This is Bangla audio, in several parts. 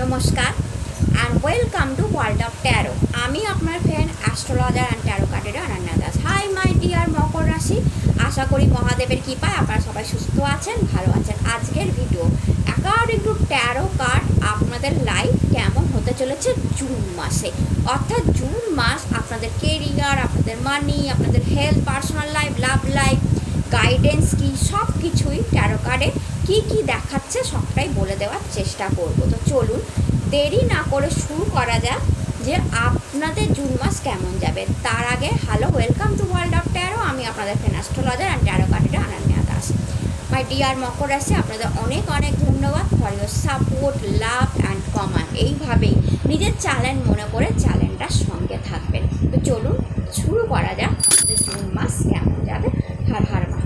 নমস্কার and welcome to world of tarot আমি আপনার ফ্রেন্ড অ্যাস্ট্রোলজার অ্যান্ড ট্যারো কার্ডের Ananya Das. Hi my dear মকর রাশি। আশা করি মহাদেবের কৃপায় আপনারা সবাই সুস্থ আছেন, ভালো আছেন। আজকের video according to tarot card আপনাদের লাইফ কেমন হতে চলেছে জুন মাসে। অর্থাৎ জুন মাস আপনাদের কেরিয়ার আপনাদের মানি আপনাদের health personal life love life guidance কি সব কিছুই ট্যারো কার্ডে কী কী দেখাচ্ছে সবটাই বলে দেওয়ার চেষ্টা করব। তো চলুন, দেরি না করে শুরু করা যাক যে আপনাদের জুন মাস কেমন যাবে। তার আগে hello welcome to world of tarot আমি আপনাদের ফ্রেন্ড অ্যাস্ট্রোলজার অ্যান্ড ট্যারো কার্ডের অনন্যা দাস। মাই ডিয়ার মকর রাশি, আপনাদের অনেক অনেক ধন্যবাদ for your support love and comment এইভাবেই নিজের চ্যালেঞ্জ মনে করে চ্যালেঞ্জটার সঙ্গে থাকবেন। তো চলুন, শুরু করা যাক জুন মাস কেমন যাবে। হার হার Mahadev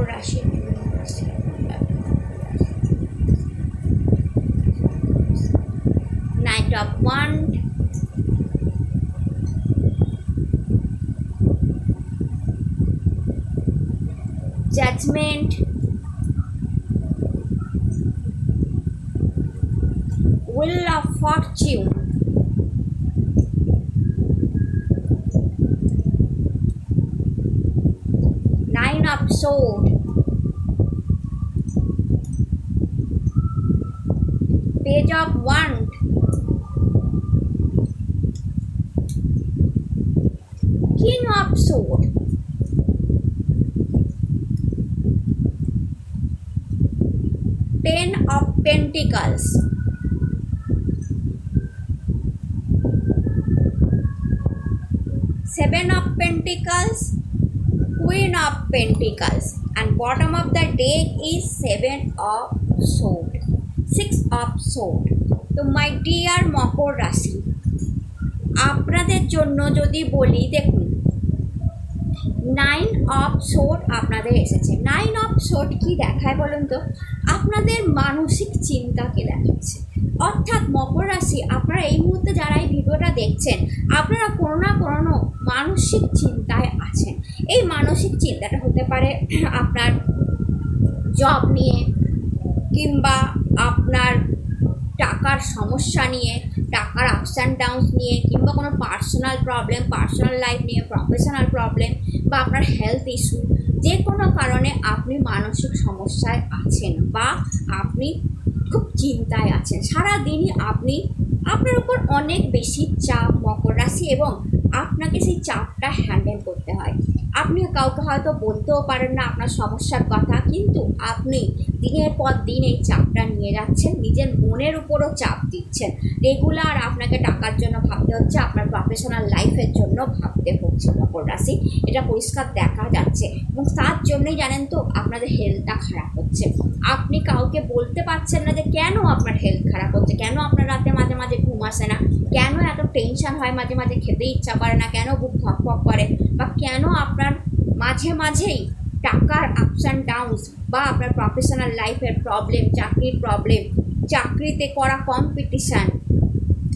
or Russian University. Knight of Wand. Judgment. Will of Fortune. Nine of Swords. Ten of Pentacles. Seven of Pentacles. Queen of Pentacles. And bottom of the deck is Seven of Sword. Six of Sword. তো মাই ডিয়ার মকর রাশি আপনাদের জন্য যদি বলি দেখুন নাইন অফ শোট আপনাদের এসেছে নাইন অফ শোট কি দেখায় বলুন তো আপনাদের মানসিক চিন্তাকে দেখাচ্ছে। অর্থাৎ মকর রাশি, আপনারা এই মুহূর্তে যারা এই ভিডিওটা দেখছেন, আপনারা কোনো না কোনো মানসিক চিন্তায় আছেন। এই মানসিক চিন্তাটা হতে পারে আপনার জব নিয়ে কিংবা আপনার টাকার সমস্যা নিয়ে, টাকার আপস অ্যান্ড ডাউনস নিয়ে, কিংবা কোনো পার্সোনাল প্রবলেম পার্সোনাল লাইফ নিয়ে প্রফেশনাল প্রবলেম বা আপনার হেলথ ইস্যু যে কোনো কারণে আপনি মানসিক সমস্যায় আছেন বা আপনি খুব চিন্তায় আছেন, সারাদিনই আপনি, আপনার উপর অনেক বেশি চাপ, মকর রাশি এবং আপনাকে সেই চাপটা হ্যান্ডেল করতে হয়। আপনি কাউকে হয়তো বলতেও পারেন না আপনার সমস্যার কথা, কিন্তু আপনি দিনের পর দিন এই চাপটা নিয়ে যাচ্ছেন, নিজের মনের উপরও চাপ দিচ্ছেন। রেগুলার আপনাকে টাকার জন্য ভাবতে হচ্ছে, আপনার প্রফেশনাল লাইফের জন্য ভাবতে হচ্ছে, মকর রাশি। এটা পরিষ্কার দেখা যাচ্ছে। এবং তার জন্যই জানেন তো, আপনাদের হেলথটা খারাপ হচ্ছে। আপনি কাউকে বলতে পারছেন না যে কেন আপনার হেলথ খারাপ হচ্ছে? কেন আপনার রাতে মাঝে মাঝে ঘুম আসে না? কেন এত টেনশন হয় মাঝে মাঝে খেতে ইচ্ছা করে না? কেন বুক ধকপক করে? বা কেন আপনার মাঝে মাঝেই টাকার আপস অ্যান্ড ডাউনস বা আপনার প্রফেশনাল লাইফের প্রবলেম চাকরির প্রবলেম চাকরিতে করা কম্পিটিশান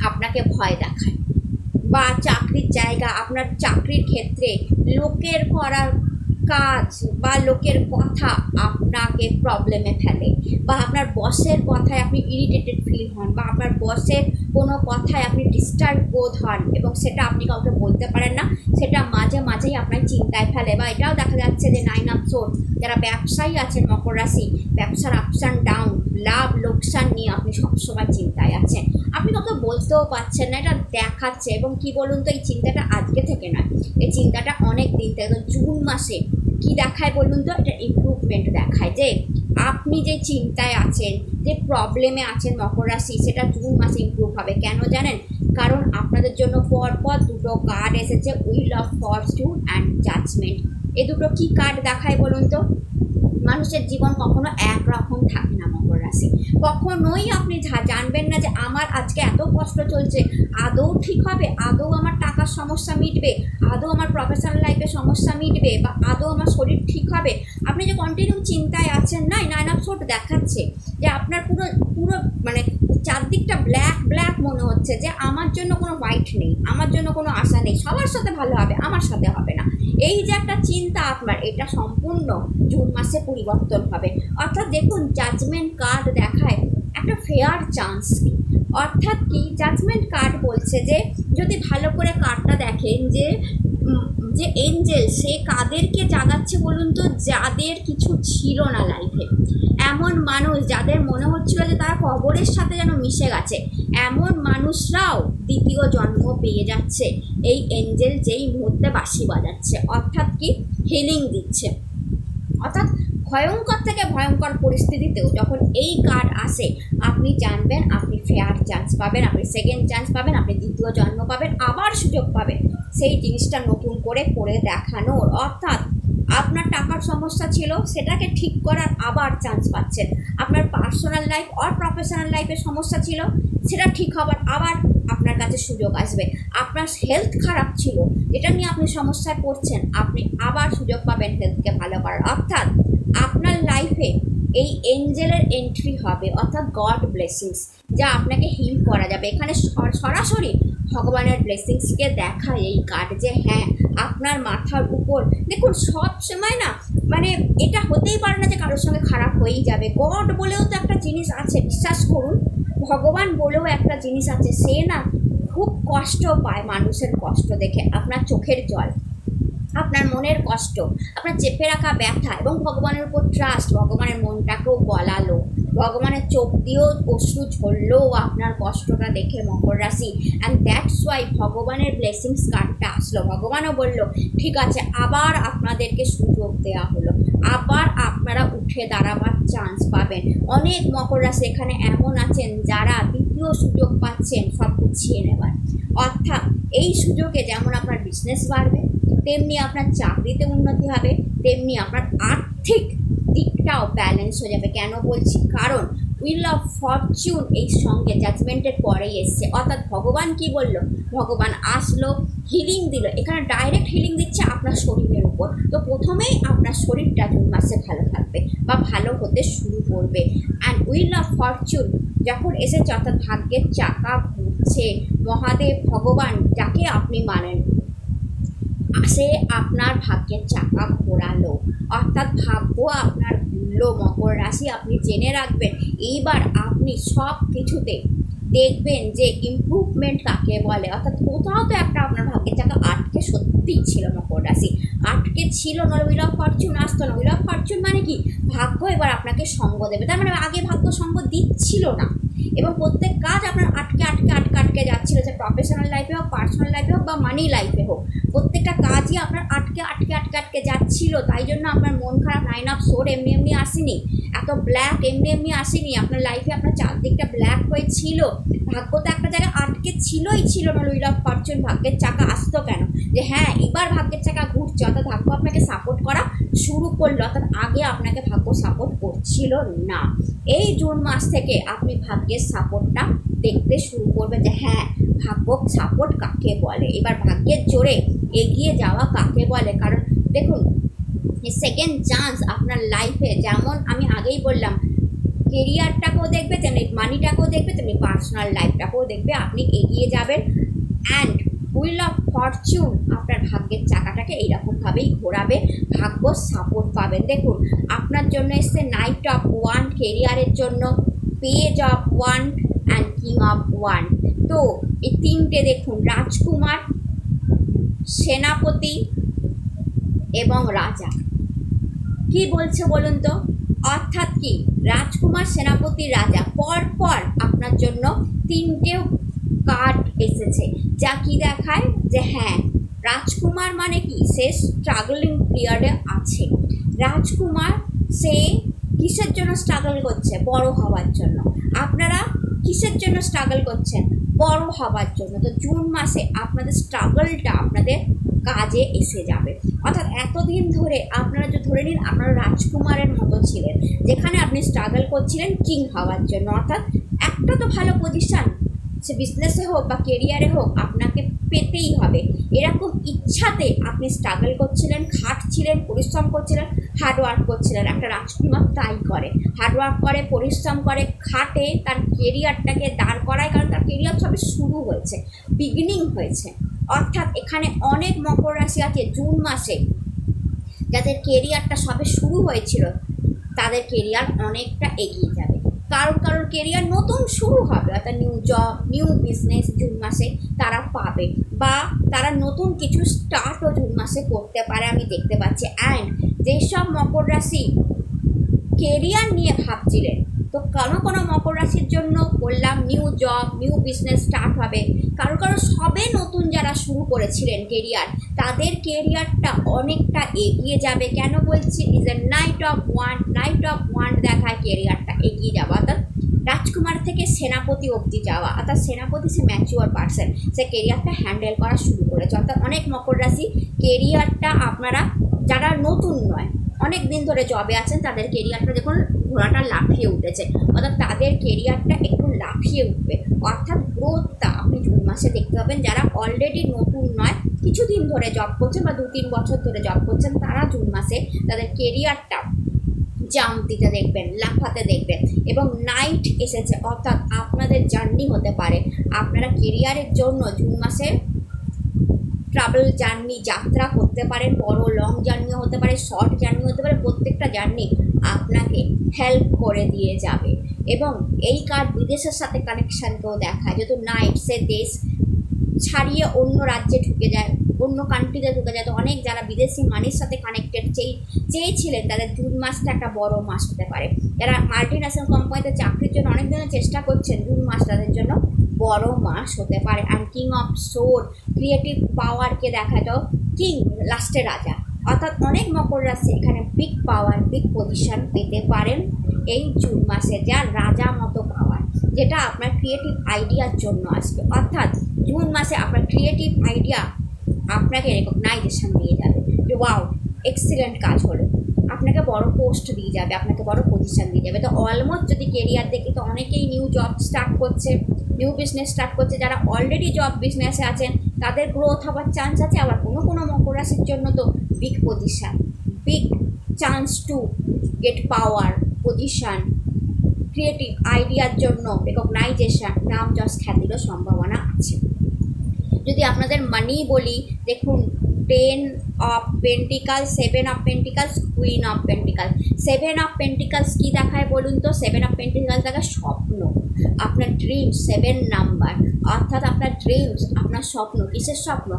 আপনাকে ভয় দেখায়। বা চাকরির জায়গা, আপনার চাকরির ক্ষেত্রে লোকের করা কাজ বা লোকের কথা আপনাকে প্রবলেমে ফেলে বা আপনার বসের কথায় আপনি ইরিটেটেড ফিল হন বা আপনার বসের কোনো কথায় আপনি ডিস্টার্ব বোধ হন এবং সেটা আপনি কাউকে বলতে পারেন না, সেটা মাঝে মাঝেই আপনার চিন্তায় ফেলে বা এটাও দেখা যাচ্ছে যে নাইন আপ সোর যারা ব্যবসায়ী আছেন মকর রাশি, ব্যবসার আপস অ্যান্ড ডাউন লাভ, লোকসান নিয়ে আপনি সবসময় চিন্তায় আছেন। আপনি কাউকে বলতেও পারছেন না, এটা দেখাচ্ছে এবং কি বলুন তো, এই চিন্তাটা আজকে থেকে নয়। এই চিন্তাটা অনেক দিন থেকে জুন মাসে কি দেখায় বলুন তো? এটা ইম্প্রুভমেন্ট দেখায় যে আপনি যে চিন্তায় আছেন, যে প্রবলেমে আছেন মকর রাশি, সেটা জুন মাসে ইম্প্রুভ হবে। কেন জানেন? কারণ আপনাদের জন্য পরপর দুটো কার্ড এসেছে wheel of fortune and judgement এ দুটো কী কার্ড দেখায় বলুন তো? মানুষের জীবন কখনো একরকম থাকে না, মকর রাশি। কখনোই আপনি জানবেন না যে আমার আজকে এত কষ্ট চলছে, আদৌ ঠিক হবে? আদৌ আমার টাকার সমস্যা মিটবে? আদৌ আমার প্রফেশনাল লাইফে সমস্যা মিটবে? বা আদৌ আমার শরীর ঠিক হবে? আপনি যে কন্টিনিউ চিন্তায় আছেন, না নাইন অফ শোট দেখাচ্ছে যে আপনার পুরো পুরো মানে চারদিকটা ব্ল্যাক ব্ল্যাক মনে হচ্ছে যে আমার জন্য কোনো হোয়াইট নেই, আমার জন্য কোনো আশা নেই, সবার সাথে ভালো হবে, আমার সাথে হবে না। এই যে একটা চিন্তা আপনার, এটা সম্পূর্ণ জুন মাসে পরিবর্তন হবে। অর্থাৎ দেখুন জাজমেন্ট কার্ড দেখায় একটা ফেয়ার চান্স অর্থাৎ কি জাজমেন্ট কার্ড বলছে যে যদি ভালো করে কার্ডটা দেখেন যে এঞ্জেল সে কাদেরকে জাগাচ্ছে বলুন তো, যাদের কিছু ছিল না লাইফে এমন মানুষ যাদের মনে হচ্ছিল যে তারা কবরের সাথে যেন মিশে গেছে। এমন মানুষরাও দ্বিতীয় জন্ম পেয়ে যাচ্ছে। এই এঞ্জেল যেই মুহূর্তে বাঁশি বাজাচ্ছে, অর্থাৎ কি? হিলিং দিচ্ছে। অর্থাৎ ভয়ঙ্কর থেকে ভয়ঙ্কর পরিস্থিতিতেও যখন এই কার্ড আসে, আপনি জানবেন, আপনি ফেয়ার চান্স পাবেন, আপনি সেকেন্ড চান্স পাবেন, আপনি দ্বিতীয় জন্ম পাবেন, আবার সুযোগ পাবেন। সেই জিনিসটা নতুন করে করে দেখানোর, অর্থাৎ আপনার টাকার সমস্যা ছিল, সেটাকে ঠিক করার আবার চান্স পাচ্ছেন। আপনার পার্সোনাল লাইফ অর প্রফেশনাল লাইফের সমস্যা ছিল, সেটা ঠিক হবার আবার আপনার কাছে সুযোগ আসবে। আপনার হেলথ খারাপ ছিল যেটা নিয়ে আপনি সমস্যায় পড়ছেন, আপনি আবার সুযোগ পাবেন হেলথকে ভালো করার। অর্থাৎ আপনার লাইফে এই এঞ্জেলের এন্ট্রি হবে, অর্থাৎ গড ব্লেসিংস যা আপনাকে হিল করা যাবে। এখানে সর- সরাসরি ভগবানের ব্লেসিংসকে দেখায় এই কার্ড যে হ্যাঁ আপনার মাথার উপর, দেখুন, সব সময় না মানে এটা হতেই পারে না যে কারোর সঙ্গে খারাপ হয়েই যাবে। গড বলেও তো একটা জিনিস আছে, বিশ্বাস করুন, ভগবান বলেও একটা জিনিস আছে, সে না খুব কষ্ট পায় মানুষের কষ্ট দেখে, আপনার চোখের জল। আপনার মনের কষ্ট, আপনার চেপে রাখা ব্যথা এবং ভগবানের উপর ট্রাস্ট ভগবানের মনটাকেও গলালো, ভগবানের চোখ দিয়েও অশ্রু ঝরলেও আপনার কষ্টটা দেখে মকর রাশি অ্যান্ড দ্যাটস ওয়াই ভগবানের ব্লেসিংস কার্ডটা আসলো। ভগবানও বলল, ঠিক আছে, আবার আপনাদেরকে সুযোগ দেওয়া হলো। আবার আপনারা উঠে দাঁড়াবার চান্স পাবেন। অনেক মকর রাশি এখানে এমন আছেন যারা দ্বিতীয় সুযোগ পাচ্ছেন সব গুছিয়ে নেবার। অর্থাৎ এই সুযোগে যেমন আপনার বিজনেস বাড়বে তেমনি আপনার চাকরিতে উন্নতি হবে, তেমনি আপনার আর্থিক দিকটাও ব্যালেন্স হয়ে যাবে। কেন বলছি? কারণ উইল অফ ফরচুন এই সঙ্গে জাজমেন্টের পরেই এসছে। অর্থাৎ ভগবান কি বলল? ভগবান আসলো হিলিং দিল। এখানে ডাইরেক্ট হিলিং দিচ্ছে আপনার শরীরের উপর। তো প্রথমেই আপনার শরীরটা জুন মাসে ভালো থাকবে বা ভালো হতে শুরু করবে। অ্যান্ড উইল অফ ফরচুন যখন এসেছে, অর্থাৎ ভাগ্যের চাকা ঘুরছে, মহাদেব ভগবান যাকে আপনি মানেন সে আপনার ভাগ্যের চাকা ঘোরালো। অর্থাৎ ভাগ্য আপনার ঘুরলো মকর রাশি আপনি জেনে রাখবেন। এইবার আপনি সব কিছুতে দেখবেন যে ইমপ্রুভমেন্ট কাকে বলে? অর্থাৎ কোথাও তো একটা আপনার ভাগ্যের চাকা আটকে সত্যিই ছিল মকর রাশি। আটকে ছিল না উইল অফ ফরচুন আসতো না। উইল অফ ফরচুন মানে কি? ভাগ্য এবার আপনাকে সঙ্গ দেবে। তার মানে আগে ভাগ্য সঙ্গ দিচ্ছিল না। এবং প্রত্যেক কাজ আপনার আটকে আটকে আটকে আটকে যাচ্ছিল, যে প্রফেশনাল লাইফে হোক পার্সোনাল লাইফে হোক বা মানি লাইফে হোক। প্রত্যেকটা কাজই আপনার আটকে আটকে আটকে আটকে যাচ্ছিল। তাই জন্য আপনার মন খারাপ নাইন অফ সোর এমনি এমনি আসেনি। এত ব্ল্যাক এমনি এমনি আসেনি। আপনার লাইফে আপনার চারদিকটা ব্ল্যাক হয়ে ছিল। ভাগ্য তো একটা জায়গায় আটকে ছিলই ছিল না উইল অফ ফরচুন ভাগ্যের চাকা আসতো কেন? যে হ্যাঁ এবার ভাগ্যের চাকা ঘুরছে। অর্থাৎ ভাগ্য আপনাকে সাপোর্ট করা শুরু করল। অর্থাৎ আগে আপনাকে ভাগ্য সাপোর্ট করছিল না। এই জুন মাস থেকে আপনি ভাগ্যের সাপোর্টটা দেখতে শুরু করবেন যে হ্যাঁ ভাগ্য সাপোর্ট কাকে বলে? এবার ভাগ্যের জোরে এগিয়ে যাওয়া কাকে বলে? কারণ দেখুন সেকেন্ড চান্স আপনার লাইফে যেমন আমি আগেই বললাম কেরিয়ারটাকেও দেখবে, তেমনি মানিটাকেও দেখবে, তেমনি পার্সোনাল লাইফটাকেও দেখবে, আপনি এগিয়ে যাবেন অ্যান্ড হুইল অফ ফরচুন আপনার ভাগ্যের চাকাটাকে এইরকমভাবেই ঘোরাবে, ভাগ্য সাপোর্ট পাবেন দেখুন, আপনার জন্য এসছে নাইট অফ ওয়ান কেরিয়ারের জন্য page of wand and king of wand তো এই তিনটে দেখুন, রাজকুমার, সেনাপতি এবং রাজা। কি বলছে বলুন তো? অর্থাৎ কি? রাজকুমার সেনাপতি রাজা। পর পর আপনার জন্য তিনটে কার্ড এসেছে। যা কি দেখায়? যে হ্যাঁ রাজকুমার মানে কি? সে স্ট্রাগলিং পিরিয়ডে আছে। রাজকুমার, সে কিসের জন্য স্ট্রাগল করছে? বড় হওয়ার জন্য। আপনারা কিসের জন্য স্ট্রাগল করছেন? বড় হওয়ার জন্য। তো জুন মাসে আপনাদের স্ট্রাগলটা আপনাদের কাজে এসে যাবে। অর্থাৎ এতদিন ধরে আপনারা যে ধরে নিন আপনারা রাজকুমারের মতো ছিলেন, যেখানে আপনি স্ট্রাগল করছিলেন কিং হওয়ার জন্য। অর্থাৎ একটা তো ভালো পজিশন সে বিজনেসে হোক বা কেরিয়ারে হোক, আপনাকে পেতেই হবে। এরকম ইচ্ছাতে আপনি স্ট্রাগল করছিলেন, খাটছিলেন, পরিশ্রম করছিলেন হার্ডওয়ার্ক করছিলেন। একটা রাজকুমার তাই করে। হার্ডওয়ার্ক করে, পরিশ্রম করে, খাটে তার কেরিয়ারটাকে দাঁড় করায়, কারণ তার কেরিয়ার সবে শুরু হয়েছে বিগিনিং হয়েছে। অর্থাৎ এখানে অনেক মকর রাশি আছে জুন মাসে। যাদের কেরিয়ারটা সবে শুরু হয়েছিল, তাদের কেরিয়ার অনেকটা এগিয়ে যাবে। কারোর কারোর কেরিয়ার নতুন শুরু হবে, অর্থাৎ new job new business June মাসে তারা পাবে বা তারা নতুন কিছু স্টার্টও জুন মাসে করতে পারে আমি দেখতে পাচ্ছি। অ্যান্ড যেসব মকর রাশি কেরিয়ার নিয়ে ভাবছিলেন তো কারও কোনো মকর রাশির জন্য বললাম new job new business start হবে। কারও কারও সবে নতুন যারা শুরু করেছিলেন কেরিয়ার তাদের কেরিয়ারটা অনেকটা এগিয়ে যাবে। কেন বলছি? Is a knight of wand knight of wand দেখায় কেরিয়ারটা এগিয়ে যাওয়া। অর্থাৎ রাজকুমার থেকে সেনাপতি অবধি যাওয়া। অর্থাৎ সেনাপতি সে ম্যাচিওর পার্সন সে কেরিয়ারটা হ্যান্ডেল করা শুরু করেছে। অর্থাৎ অনেক মকর রাশি কেরিয়ারটা আপনারা, যারা নতুন নয় অনেক দিন ধরে জবে আছেন, তাদের কেরিয়ারটা দেখুন ঘোড়াটা লাফিয়ে উঠেছে। অর্থাৎ তাদের কেরিয়ারটা একটু লাফিয়ে উঠবে। অর্থাৎ গ্রোথটা আপনি জুন মাসে দেখতে পাবেন, যারা অলরেডি নতুন নয়, কিছুদিন ধরে জব করছেন বা দু তিন বছর ধরে জব করছেন, তারা জুন মাসে তাদের কেরিয়ারটা জাম্প দিতে দেখবেন, লাফাতে দেখবেন। এবং নাইট এসেছে, অর্থাৎ আপনাদের জার্নি হতে পারে। আপনারা কেরিয়ারের জন্য জুন মাসে ট্রাভেল জার্নি যাত্রা করতে পারেন বড় লং জার্নিও হতে পারে শর্ট জার্নি হতে পারে, প্রত্যেকটা জার্নি আপনাকে হেল্প করে দিয়ে যাবে। এবং এই কার্ড বিদেশের সাথে কানেকশানকেও দেখায় যেহেতু নাইট সে দেশ ছাড়িয়ে অন্য রাজ্যে ঢুকে যায়, অন্য কান্ট্রিতে ঢুকে যায়, তো অনেক যারা বিদেশি মানির সাথে কানেক্টেড চেয়ে চেয়েছিলেন তাদের জুন মাসটা একটা বড় মাস হতে পারে। যারা মাল্টি ন্যাশনাল কোম্পানিতে চাকরির জন্য অনেক ধরনের চেষ্টা করছেন জুন মাস তাদের জন্য বড় মাস হতে পারে। And king of swords creative পাওয়ারকে দেখা যাও কিং লাস্টে রাজা। অর্থাৎ অনেক মকর রাশি এখানে বিগ পাওয়ার বিগ পজিশন পেতে পারেন এই জুন মাসে, যা রাজা মতো পাওয়ার যেটা আপনার ক্রিয়েটিভ আইডিয়ার জন্য আসবে। অর্থাৎ জুন মাসে আপনার ক্রিয়েটিভ আইডিয়া আপনাকে রেকগনাইজেশন দিয়ে যাবে যে ওয়াও এক্সিলেন্ট কাজ হলো। আপনাকে বড় পোস্ট দিয়ে যাবে, আপনাকে বড় পজিশন দিয়ে যাবে। তো অলমোস্ট যদি কেরিয়ার দেখি, তো অনেকেই নিউ জব স্টার্ট করছে। নিউ বিজনেস স্টার্ট করছে, যারা অলরেডি জব বিজনেসে আছেন, তাদের গ্রোথ হওয়ার চান্স আছে, আবার কোনো কোনো মকর রাশির জন্য তো big position big chance to get power position creative আইডিয়ার জন্য রেকগনাইজেশন নাম যশ খ্যাতিরও সম্ভাবনা আছে। যদি আপনাদের মানি বলি, দেখুন ten of pentacle seven of pentacles queen of pentacle seven of pentacles কী দেখায় বলুন তো? সেভেন অফ পেন্টিকালস দেখায় স্বপ্ন। আপনার ড্রিমস সেভেন নাম্বার অর্থাৎ আপনার ড্রিমস আপনার স্বপ্ন, কিসের স্বপ্ন?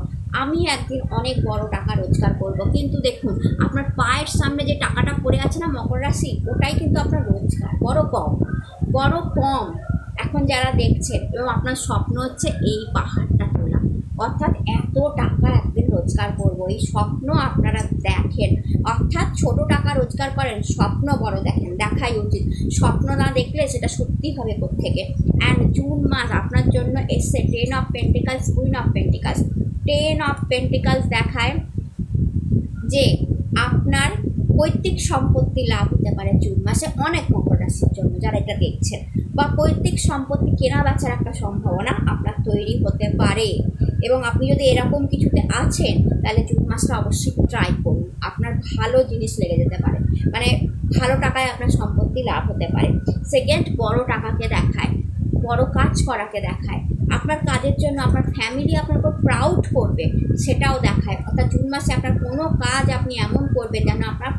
আমি একদিন অনেক বড় টাকা রোজগার করব। কিন্তু দেখুন, আপনার পায়ের সামনে যে টাকাটা পড়ে আছে না মকর রাশি, ওটাই কিন্তু আপনার রোজগার। বড় কম। বড় কম। এখন যারা দেখছেন, এবং আপনার স্বপ্ন হচ্ছে এই পাহাড়টা অর্থাৎ এত টাকা একদিন রোজগার করব, এই স্বপ্ন আপনারা দেখেন। অর্থাৎ ছোট টাকা রোজগার করেন, স্বপ্ন বড় দেখেন, দেখাই উচিত। স্বপ্ন না দেখলে সেটা সত্যি হবে থেকে অ্যান্ড জুন মাস আপনার জন্য এসছে ten of pentacles queen of pentacles ten of pentacles দেখায় যে আপনার পৈতৃক সম্পত্তি লাভ হতে পারে জুন মাসে অনেক মকর রাশির জন্য, যারা এটা দেখছেন। বা পৈতৃক সম্পত্তি কেনা বেচার একটা সম্ভাবনা আপনার তৈরি হতে পারে। এবং আপনি যদি এরকম কিছুতে আছেন, তাহলে জুন মাসটা অবশ্যই ট্রাই করুন। আপনার ভালো জিনিস লেগে যেতে পারে। মানে ভালো টাকায় আপনার সম্পত্তি লাভ হতে পারে। সেকেন্ড বড় টাকাকে দেখায়, বড় কাজ করাকে দেখায়। আপনার কাজের জন্য আপনার ফ্যামিলি আপনার উপর প্রাউড করবে, সেটাও দেখায়। অর্থাৎ জুন মাসে আপনার কোনো কাজ আপনি এমন করবেন যেন আপনার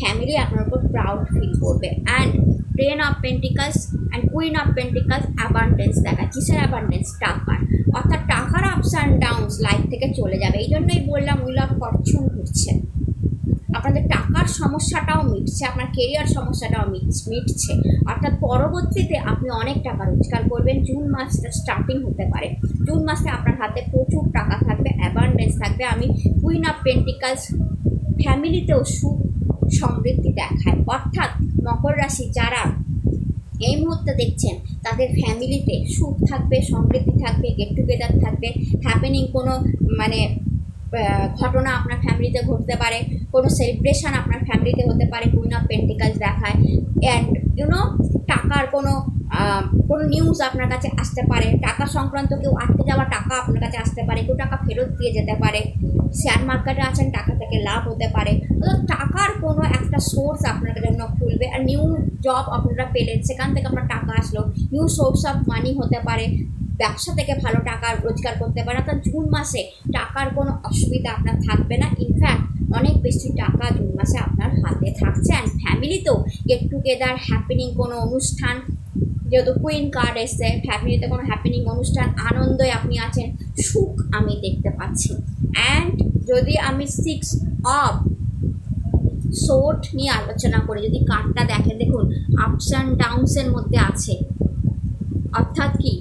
ফ্যামিলি আপনার উপর প্রাউড ফিল করবে। And ten of pentacles and queen of pentacles abundance দেখায় কিসের অ্যাবান্ডেন্স টাকার। অর্থাৎ টাকার আপস অ্যান্ড ডাউনস লাইফ থেকে চলে যাবে। এই জন্যই বললাম উইল অফ ফরচুন ঘুরছে। আপনাদের টাকার সমস্যাটাও মিটছে, আপনার কেরিয়ার সমস্যাটাও মিটছে অর্থাৎ পরবর্তীতে আপনি অনেক টাকা রোজগার করবেন, জুন মাসটা স্টার্টিং হতে পারে। জুন মাসে আপনার হাতে প্রচুর টাকা থাকবে অ্যাবান্ডেন্স থাকবে। আমি কুইন অফ পেন্টিকালস ফ্যামিলিতেও সুখ, সমৃদ্ধি দেখায়। রাশি যারা এই মুহূর্তে দেখছেন, তাদের ফ্যামিলিতে সুখ থাকবে, সমৃদ্ধি থাকবে গেট টুগেদার থাকবে। হ্যাপেনিং কোনো মানে ঘটনা আপনার ফ্যামিলিতে ঘটতে পারে, কোনো সেলিব্রেশন আপনার ফ্যামিলিতে হতে পারে কুইন অফ পেন্টিকালস দেখায়। অ্যান্ড ইউনো টাকার কোনো কোনো নিউজ আপনার কাছে আসতে পারে, টাকা সংক্রান্ত কেউ আটকে যাওয়া টাকা আপনার কাছে আসতে পারে, কেউ টাকা ফেরত দিয়ে যেতে পারে শেয়ার মার্কেটে আছেন, টাকা থেকে লাভ হতে পারে টাকার কোনো একটা সোর্স আপনার জন্য খুলবে আর নিউ জব আপনারা পেলেন, সেখান থেকে আপনার টাকা আসলো নিউ সোর্স অফ মানি হতে পারে, ব্যবসা থেকে ভালো টাকা রোজগার করতে পারে অর্থাৎ জুন মাসে টাকার কোনো অসুবিধা আপনার থাকবে না ইনফ্যাক্ট অনেক বেশি টাকা জুন মাসে আপনার হাতে থাকছে অ্যান্ড ফ্যামিলিতেও গেট টুগেদার হ্যাপেনিং কোনো অনুষ্ঠান যেহেতু কুইন কার্ড এসছে ফ্যামিলিতে কোনো হ্যাপেনিং অনুষ্ঠান, আনন্দে আপনি আছেন, সুখ আমি দেখতে পাচ্ছি। অ্যান্ড যদি আমি সিক্স অফ সোট নিয়ে আলোচনা করি, যদি কার্ডটা দেখেন, দেখুন আপস অ্যান্ড ডাউনসের মধ্যে আছে। অর্থাৎ কি?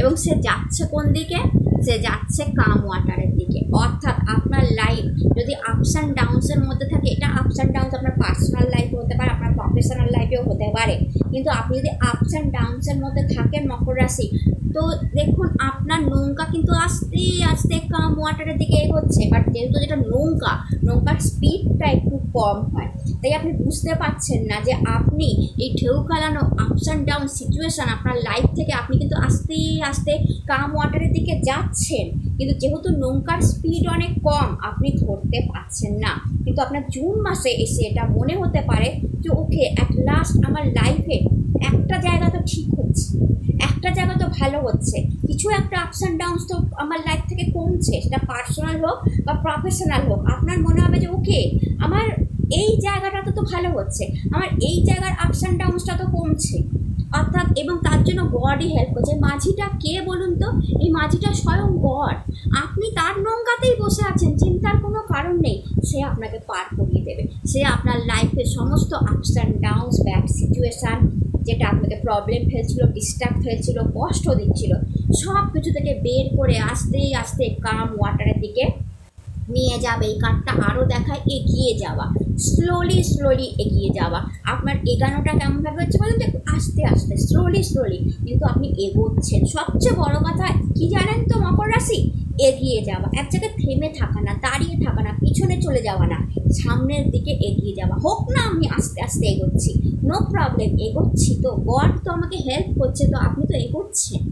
এবং সে যাচ্ছে কোন দিকে? সে যাচ্ছে কাম ওয়াটারের দিকে। অর্থাৎ আপনার লাইফ যদি আপস অ্যান্ড ডাউনসের মধ্যে থাকে, এটা আপস অ্যান্ড ডাউনস আপনার পার্সোনাল লাইফে হতে পারে, আপনার প্রফেশনাল লাইফেও হতে পারে। কিন্তু আপনি যদি আপস অ্যান্ড ডাউনসের মধ্যে থাকেন মকর রাশি, তো দেখুন আপনার নৌকা কিন্তু আস্তে আস্তে কাম ওয়াটারের দিকে এগোচ্ছে। বাট যেহেতু যেটা নৌকা, নৌকার স্পিডটা একটু কম হয়। তাই আপনি বুঝতে পারছেন না যে আপনি এই ঢেউ খেলানো আপস অ্যান্ড ডাউন সিচুয়েশান আপনার লাইফ থেকে আপনি কিন্তু আস্তে আস্তে কাম ওয়াটারের দিকে যাচ্ছেন। কিন্তু যেহেতু নৌকার স্পিড অনেক কম, আপনি ধরতে পারছেন না। কিন্তু আপনার জুন মাসে এসে এটা মনে হতে পারে যে, ওকে অ্যাট লাস্ট আমার লাইফে একটা জায়গা তো ঠিক হচ্ছে, একটা জায়গা তো ভালো হচ্ছে। কিছু একটা আপস অ্যান্ড ডাউনস তো আমার লাইফ থেকে কমছে, সেটা পার্সোনাল হোক বা প্রফেশনাল হোক। আপনার মনে হবে যে, ওকে, আমার এই জায়গাটা তো তো ভালো হচ্ছে, আমার এই জায়গার আপস অ্যান্ড ডাউনসটা তো কমছে। অর্থাৎ, এবং তার জন্য গডই হেল্প করছে। মাঝিটা কে বলুন তো? এই মাঝিটা স্বয়ং গড। আপনি তার নৌকাতেই বসে আছেন, চিন্তার কোনো কারণ নেই। সে আপনাকে পার করিয়ে দেবে। সে আপনার লাইফের সমস্ত ups and downs bad situation যেটা আপনাকে প্রবলেম ফেলছিল ডিস্টার্ব ফেলছিল, কষ্ট দিচ্ছিল, সব কিছু থেকে বের করে আস্তে আস্তে কাম ওয়াটারের দিকে নিয়ে যাবে। এই কার্ডটা আরও দেখায় এগিয়ে যাওয়া। স্লোলি স্লোলি এগিয়ে যাওয়া। আপনার এগানোটা কেমনভাবে হচ্ছে বলুন তো? আস্তে আস্তে স্লোলি স্লোলি কিন্তু আপনি এগোচ্ছেন, সবচেয়ে বড় কথা কি জানেন তো মকর রাশি? এগিয়ে যাওয়া। এক জায়গায় থেমে থাকা না, দাঁড়িয়ে থাকা না, পিছনে চলে যাওয়া না। সামনের দিকে এগিয়ে যাওয়া। হোক না আমি আস্তে আস্তে এগোচ্ছি। নো প্রবলেম এগোচ্ছি তো। গড তো আমাকে হেল্প করছে, তো আপনি তো এগোচ্ছেন।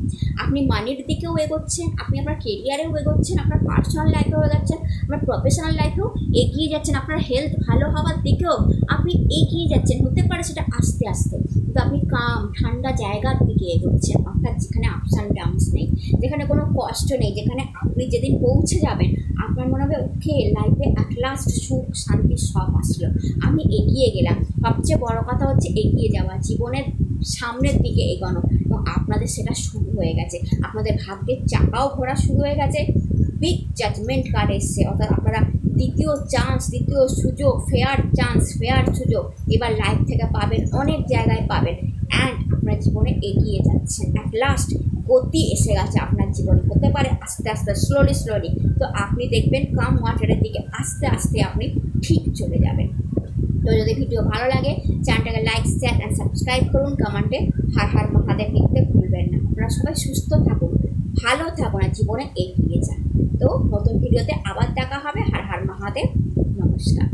আপনি মানির দিকেও এগোচ্ছেন, আপনি আপনার কেরিয়ারেও এগোচ্ছেন, আপনার পার্সোনাল লাইফেও এগোচ্ছেন আপনার প্রফেশনাল লাইফেও এগিয়ে যাচ্ছেন, আপনার হেলথ ভালো হওয়ার দিকেও আপনি এগিয়ে যাচ্ছেন, হতে পারে সেটা আস্তে আস্তে। কিন্তু আপনি কাম ঠান্ডা জায়গার দিকে এগোচ্ছেন, অর্থাৎ যেখানে আপস অ্যান্ড ডাউনস নেই, যেখানে কোনো কষ্ট নেই, যেখানে আপনি যেদিন পৌঁছে যাবেন, আপনার মনে হবে, ওকে লাইফে অ্যাট লাস্ট সুখ, শান্তি সব আসলো। আমি এগিয়ে গেলাম। সবচেয়ে বড় কথা হচ্ছে, এগিয়ে যাওয়া। জীবনের সামনের দিকে এগোনো। এবং আপনাদের সেটা শুরু হয়ে গেছে। আপনাদের ভাগ্যের চাকাও ঘোরা শুরু হয়ে গেছে। বিগ জাজমেন্ট কার্ড এসছে। অর্থাৎ আপনারা দ্বিতীয় চান্স দ্বিতীয় সুযোগ ফেয়ার চান্স ফেয়ার সুযোগ এবার লাইফ থেকে পাবেন, অনেক জায়গায় পাবেন। অ্যান্ড আপনার জীবনে এগিয়ে যাচ্ছেন। অ্যাট লাস্ট গতি এসে গেছে আপনার জীবনে। হতে পারে আস্তে আস্তে স্লোলি স্লোলি তো আপনি দেখবেন কাম ওয়াটারের দিকে আস্তে আস্তে আপনি ঠিক চলে যাবেন। তো যদি ভিডিও ভালো লাগে চ্যানেলটাকে লাইক শেয়ার অ্যান্ড সাবস্ক্রাইব করুন। কমেন্টে হার হার মহাদেব লিখতে ভুলবেন না। আপনারা সবাই সুস্থ থাকুন, ভালো থাকুন আর জীবনে এগিয়ে যান। তো নতুন ভিডিওতে আবার দেখা হবে। হার হার মহাদেব নমস্কার।